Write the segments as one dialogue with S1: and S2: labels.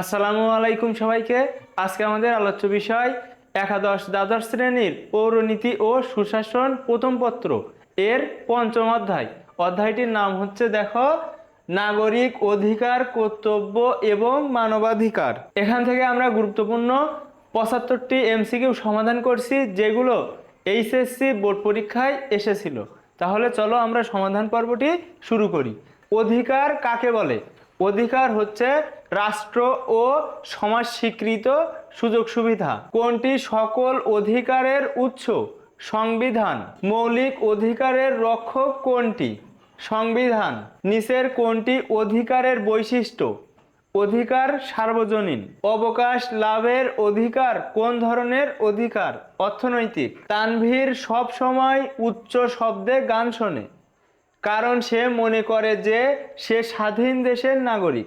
S1: আসসালামু আলাইকুম সবাইকে। আজকে আমাদের আলোচ্য বিষয় একাদশ দ্বাদশ শ্রেণির পৌরনীতি ও সুশাসন প্রথম পত্র এর পঞ্চম অধ্যায়। অধ্যায়টির নাম হচ্ছে, দেখো, নাগরিক অধিকার, কর্তব্য এবং মানবাধিকার। এখান থেকে আমরা গুরুত্বপূর্ণ পঁচাত্তরটি এমসিকিউ সমাধান করছি, যেগুলো এইচএসসি বোর্ড পরীক্ষায় এসেছিল। তাহলে চলো আমরা সমাধান পর্বটি শুরু করি। অধিকার কাকে বলে? অধিকার হচ্ছে রাষ্ট্র ও সমাজ স্বীকৃত সুযোগ সুবিধা। কোনটি সকল অধিকারের উৎস? সংবিধান। মৌলিক অধিকারের রক্ষক কোনটি? সংবিধান। নিচের কোনটি অধিকারের বৈশিষ্ট্য? অধিকার সার্বজনীন। অবকাশ লাভের অধিকার কোন ধরনের অধিকার? অর্থনৈতিক। তানভীর সব সময় উচ্চ শব্দে গান শোনে। কারণ সে মনে করে যে সে স্বাধীন দেশের নাগরিক।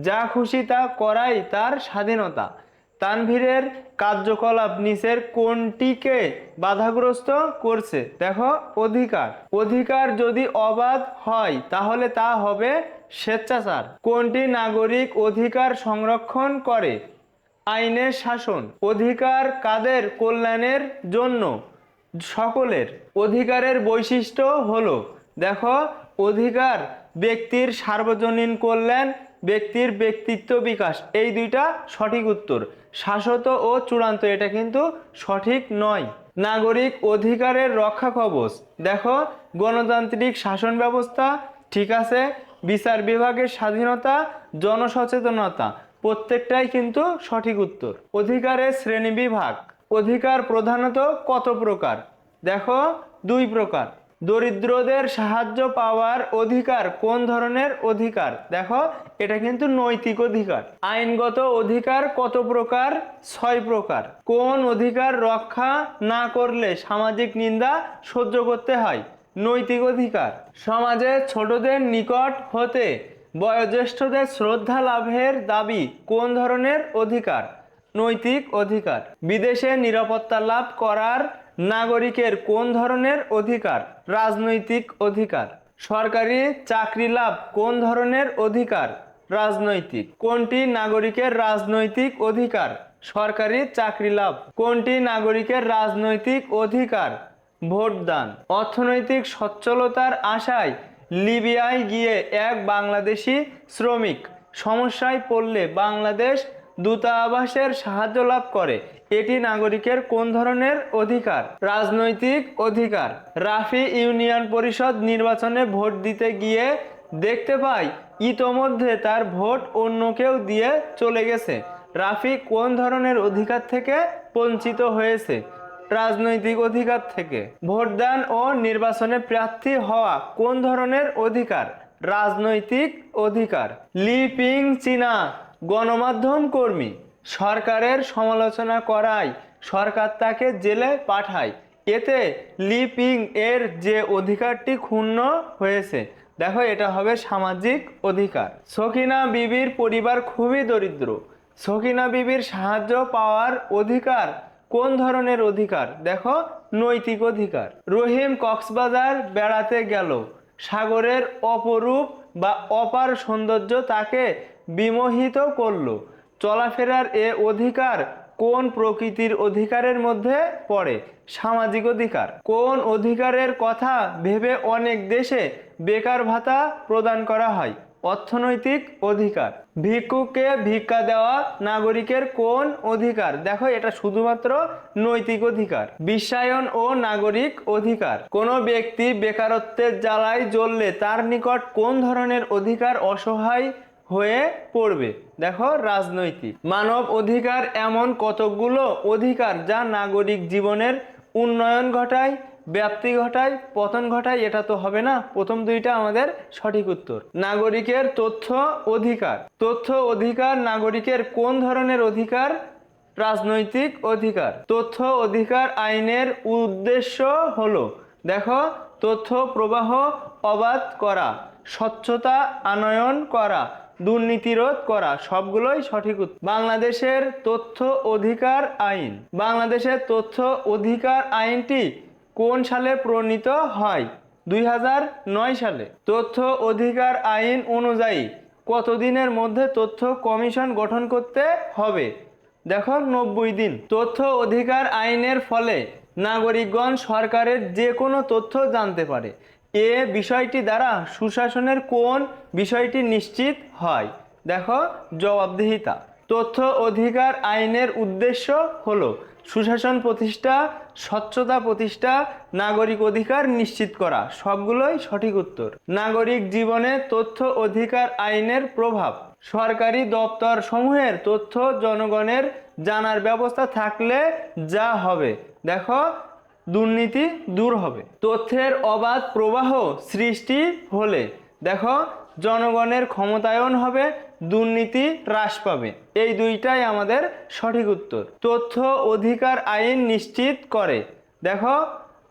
S1: যা খুশি তা করাই তার স্বাধীনতা। তানভীরের কার্যকলাপ নিচের কোনটিকে বাধাগ্রস্ত করছে। দেখো, অধিকার। অধিকার যদি অবাধ হয়, তাহলে তা হবে স্বেচ্ছাচার। কোনটি নাগরিক অধিকার সংরক্ষণ করে। আইনের শাসন। অধিকার কাদের কল্যাণের জন্য? সকলের। অধিকারের বৈশিষ্ট্য হলো, দেখো, অধিকার ব্যক্তির সার্বজনীন কল্যাণ ব্যক্তির ব্যক্তিত্ব বিকাশ। এই দুইটা সঠিক উত্তর। শাশ্বত ও চূড়ান্ত, এটা কিন্তু সঠিক নয়। নাগরিক অধিকারের রক্ষা কবচ। দেখো, গণতান্ত্রিক শাসন ব্যবস্থা, ঠিক আছে? বিচার বিভাগের স্বাধীনতা, জনসচেতনতা, প্রত্যেকটাই কিন্তু সঠিক উত্তর। অধিকারের শ্রেণি বিভাগ। অধিকার প্রধানত কত প্রকার? দেখো, দুই প্রকার। দরিদ্রদের সাহায্য পাওয়ার অধিকার কোন ধরনের অধিকার? দেখো, এটা কিন্তু নৈতিক অধিকার। আইনগত অধিকার কত প্রকার? ছয় প্রকার। কোন অধিকার রক্ষা না করলে সামাজিক নিন্দা সহ্য করতে হয়? নৈতিক অধিকার। সমাজে ছোটদের নিকট হতে বয়োজ্যেষ্ঠদের শ্রদ্ধা লাভের দাবি কোন ধরনের অধিকার? নৈতিক অধিকার। বিদেশে নিরাপত্তা লাভ করার নাগরিকের কোন ধরনের অধিকার? রাজনৈতিক অধিকার। সরকারি চাকরি লাভ কোন ধরনের অধিকার? রাজনৈতিক। কোনটি নাগরিকের রাজনৈতিক অধিকার? সরকারি চাকরি লাভ। কোনটি নাগরিকের রাজনৈতিক অধিকার? ভোটদান। অর্থনৈতিক সচ্ছলতার আশায় লিবিয়ায় গিয়ে এক বাংলাদেশি শ্রমিক সমস্যায় পড়লে বাংলাদেশ দূতাবাসের সাহায্য লাভ করে। এটি নাগরিকের কোন ধরনের অধিকার? রাজনৈতিক অধিকার। রাফি ইউনিয়ন পরিষদ নির্বাচনে ভোট দিতে গিয়ে দেখতে পাই, ইতোমধ্যে তার ভোট অন্য কেউ দিয়ে চলে গেছে। রাফি কোন ধরনের অধিকার থেকে বঞ্চিত হয়েছে? রাজনৈতিক অধিকার থেকে। ভোটদান ও নির্বাচনে প্রার্থী হওয়া কোন ধরনের অধিকার? রাজনৈতিক অধিকার। লিপিং চীনা। গণমাধ্যম কর্মী সরকারের সমালোচনা করায় সরকার তাকে জেলে পাঠায়। এতে লিপিং এর যে অধিকারটি ক্ষুণ্ণ হয়েছে, দেখো এটা হবে সামাজিক অধিকার। সখিনা বিবির পরিবার খুবই দরিদ্র। সখিনা বিবির সাহায্য পাওয়ার অধিকার কোন ধরনের অধিকার? দেখো, নৈতিক অধিকার। রহিম কক্সবাজার বেড়াতে গেল। সাগরের অপরূপ বা অপার সৌন্দর্য তাকে বিমোহিত করল। চলাফেরার এ অধিকার কোন প্রকৃতির অধিকারের মধ্যে পড়ে? সামাজিক অধিকার। কোন অধিকারের কথা ভেবে অনেক দেশে বেকার ভাতা প্রদান করা হয়? অর্থনৈতিক অধিকার। ভিক্ষুকে ভিক্ষা দেওয়া নাগরিকের কোন অধিকার? দেখো, এটা শুধুমাত্র নৈতিক অধিকার। বিশ্বায়ন ও নাগরিক অধিকার। কোনো ব্যক্তি বেকারত্বের জ্বালায় জ্বললে তার নিকট কোন ধরনের অধিকার অসহায় হয়ে পড়বে। দেখো রাজনৈতিক। মানব অধিকার এমন কতকগুলো অধিকার যা নাগরিক জীবনের উন্নয়ন ঘটায়, ব্যাপ্তি ঘটায়, পতন ঘটায়, এটা তো হবে না। প্রথম দুইটা আমাদের সঠিক উত্তর। নাগরিকের তথ্য অধিকার। তথ্য অধিকার নাগরিকের কোন ধরনের অধিকার? রাজনৈতিক অধিকার। তথ্য অধিকার আইনের উদ্দেশ্য হলো, দেখো, তথ্য প্রবাহ অবাধ করা, স্বচ্ছতা আনয়ন করা দুর্নীতিরোধ করা, সবগুলোই সঠিক বাংলাদেশের তথ্য অধিকার আইন। বাংলাদেশের তথ্য অধিকার আইনটি কোন সালে প্রণীত হয়? দুই হাজার নয় সালে। তথ্য অধিকার আইন অনুযায়ী কতদিনের মধ্যে তথ্য কমিশন গঠন করতে হবে? দেখো, নব্বই দিন। তথ্য অধিকার আইনের ফলে নাগরিকগণ সরকারের যে কোনো তথ্য জানতে পারে। এ বিষয়টি দ্বারা সুশাসনের কোন বিষয়টি নিশ্চিত হয়? দেখো, জবাবদিহিতা। তথ্য অধিকার আইনের উদ্দেশ্য হলো সুশাসন প্রতিষ্ঠা, স্বচ্ছতা প্রতিষ্ঠা, নাগরিক অধিকার নিশ্চিত করা, সবগুলোই সঠিক উত্তর। নাগরিক জীবনে তথ্য অধিকার আইনের প্রভাব। সরকারি দপ্তর সমূহের তথ্য জনগণের জানার ব্যবস্থা থাকলে যা হবে? দেখো দুর্নীতি দূর হবে। তথ্যের অবাধ প্রবাহ সৃষ্টি হলে, দেখো, জনগণের ক্ষমতায়ন হবে, দুর্নীতি হ্রাস পাবে। এই দুইটাই আমাদের সঠিক উত্তর। তথ্য অধিকার আইন নিশ্চিত করে, দেখো,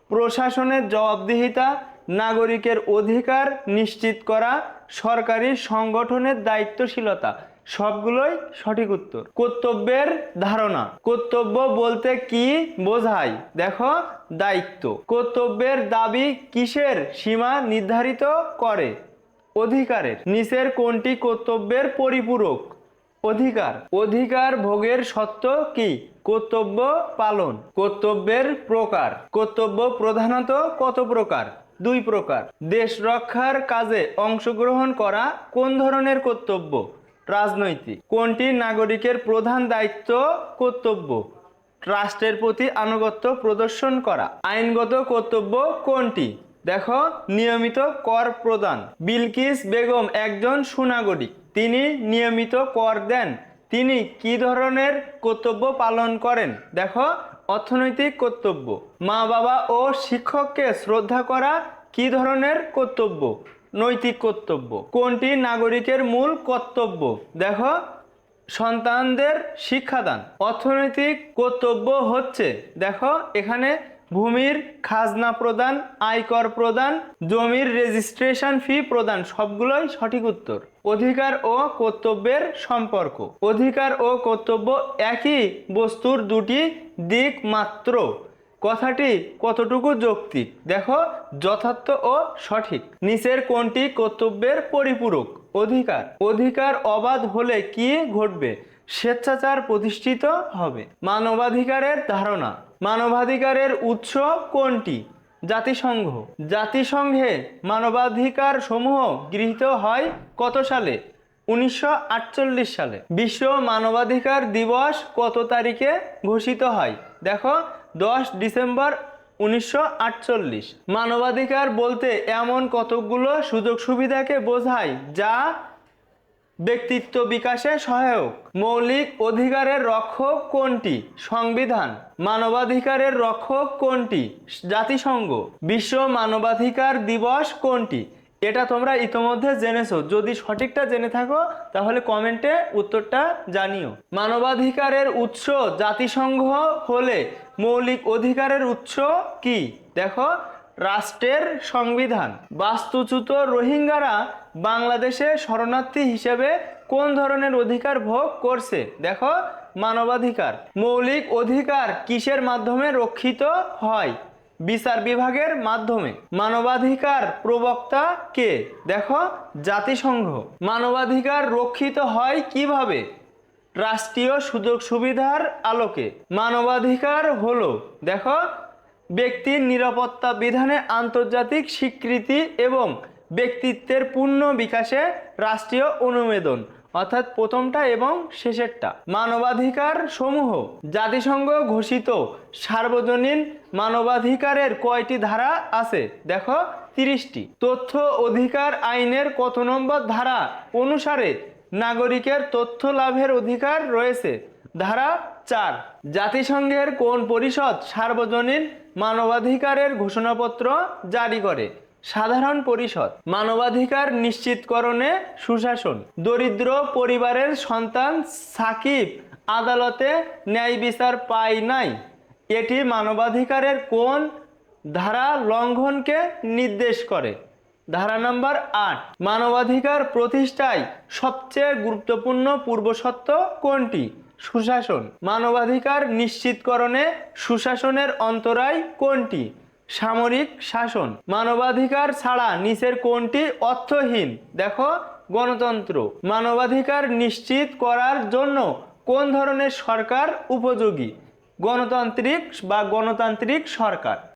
S1: প্রশাসনের জবাবদিহিতা, নাগরিকের অধিকার নিশ্চিত করা, সরকারি সংগঠনের দায়িত্বশীলতা সবগুলোই সঠিক উত্তর। কর্তব্যের ধারণা। কর্তব্য বলতে কি বোঝায়? দেখো, দায়িত্ব। কর্তব্যের দাবি কিসের? সীমা নির্ধারিত করে। অধিকারের। নিচের কোনটি কর্তব্যের পরিপূরক? অধিকার। অধিকার ভোগের সত্য কি? কর্তব্য পালন। কর্তব্যের প্রকার। কর্তব্য প্রধানত কত প্রকার? দুই প্রকার। দেশ রক্ষার কাজে অংশগ্রহণ করা কোন ধরনের কর্তব্য? রাজনৈতিক। কোনটি নাগরিকের প্রধান দায়িত্ব, কর্তব্য? রাষ্ট্রের প্রতি আনুগত্য প্রদর্শন করা। আইনগত কর্তব্য কোনটি? দেখো, নিয়মিত কর প্রদান। বিলকিস বেগম একজন সুনাগরিক। তিনি নিয়মিত কর দেন। তিনি কি ধরনের কর্তব্য পালন করেন? দেখো, অর্থনৈতিক কর্তব্য। মা বাবা ও শিক্ষককে শ্রদ্ধা করা কি ধরনের কর্তব্য? নৈতিক কর্তব্য কোনটি নাগরিকের মূল কর্তব্য? দেখো, সন্তানদের শিক্ষাদান। অর্থনৈতিক কর্তব্য হচ্ছে, দেখো, এখানে ভূমির খাজনা প্রদান, আয়কর প্রদান, জমির রেজিস্ট্রেশন ফি প্রদান, সবগুলোই সঠিক উত্তর। অধিকার ও কর্তব্যের সম্পর্ক। অধিকার ও কর্তব্য একই বস্তুর দুটি দিক মাত্র। কথাটি কতটুকু যৌক্তিক? দেখো, যথার্থ ও সঠিক। নিচের কোনটি কর্তব্যের পরিপূরক। অধিকার। অধিকার অবাধ হলে কি ঘটবে? স্বেচ্ছাচার প্রতিষ্ঠিত হবে। মানবাধিকারের ধারণা। মানবাধিকারের উৎস কোনটি? জাতিসংঘ। জাতিসংঘে মানবাধিকার সমূহ গৃহীত হয় কত সালে? উনিশশো আটচল্লিশ সালে। বিশ্ব মানবাধিকার দিবস কত তারিখে ঘোষিত হয়? দেখো দশ ডিসেম্বর উনিশশো আটচল্লিশ। মানবাধিকার বলতে এমন কতকগুলো সুযোগ সুবিধাকে বোঝায় যা ব্যক্তিত্ব বিকাশে সহায়ক। মৌলিক অধিকারের রক্ষক কোনটি? সংবিধান। মানবাধিকারের রক্ষক কোনটি? জাতিসংঘ। বিশ্ব মানবাধিকার দিবস কোনটি? এটা তোমরা ইতোমধ্যে জেনেছো। যদি সঠিকটা জেনে থাকো, তাহলে কমেন্টে উত্তরটা জানিও। মানবাধিকারের উৎস জাতিসংঘ হলে মৌলিক অধিকারের উৎস কি? দেখো, রাষ্ট্রের সংবিধান। বাস্তুচ্যুত রোহিঙ্গারা বাংলাদেশে শরণার্থী হিসেবে কোন ধরনের অধিকার ভোগ করছে? দেখো, মানবাধিকার। মৌলিক অধিকার কিসের মাধ্যমে রক্ষিত হয়? বিচার বিভাগের মাধ্যমে। মানবাধিকার প্রবক্তা কে? দেখো, জাতিসংঘ। মানবাধিকার রক্ষিত হয় কীভাবে? রাষ্ট্রীয় সুযোগ সুবিধার আলোকে। মানবাধিকার হলো, দেখো, ব্যক্তির নিরাপত্তা বিধানে আন্তর্জাতিক স্বীকৃতি এবং ব্যক্তিত্বের পূর্ণ বিকাশে রাষ্ট্রীয় অনুমোদন। অর্থাৎ প্রথমটা এবং শেষেরটা। মানবাধিকার সমূহ। জাতিসংঘ ঘোষিত। সার্বজনীন মানবাধিকারের কয়টি ধারা আছে? দেখো, তিরিশটি। তথ্য অধিকার আইনের কত নম্বর ধারা অনুসারে নাগরিকের তথ্য লাভের অধিকার রয়েছে? ধারা চার। জাতিসংঘের কোন পরিষদ সার্বজনীন মানবাধিকারের ঘোষণাপত্র জারি করে? সাধারণ পরিষদ, মানবাধিকার নিশ্চিতকরণে সুশাসন, দরিদ্র পরিবারের সন্তান সাকিব আদালতে ন্যায় বিচার পায় নাই। এটি মানবাধিকারের কোন ধারা লঙ্ঘনকে নির্দেশ করে? ধারা নাম্বার আট, মানবাধিকার প্রতিষ্ঠায় সবচেয়ে গুরুত্বপূর্ণ পূর্বশর্ত কোনটি? সুশাসন, মানবাধিকার নিশ্চিতকরণে সুশাসনের অন্তরায় কোনটি? সামরিক শাসন। মানবাধিকার ছাড়া নিচের কোনটি অর্থহীন? দেখো, গণতন্ত্র। মানবাধিকার নিশ্চিত করার জন্য কোন ধরনের সরকার উপযোগী? গণতান্ত্রিক বা গণতান্ত্রিক সরকার।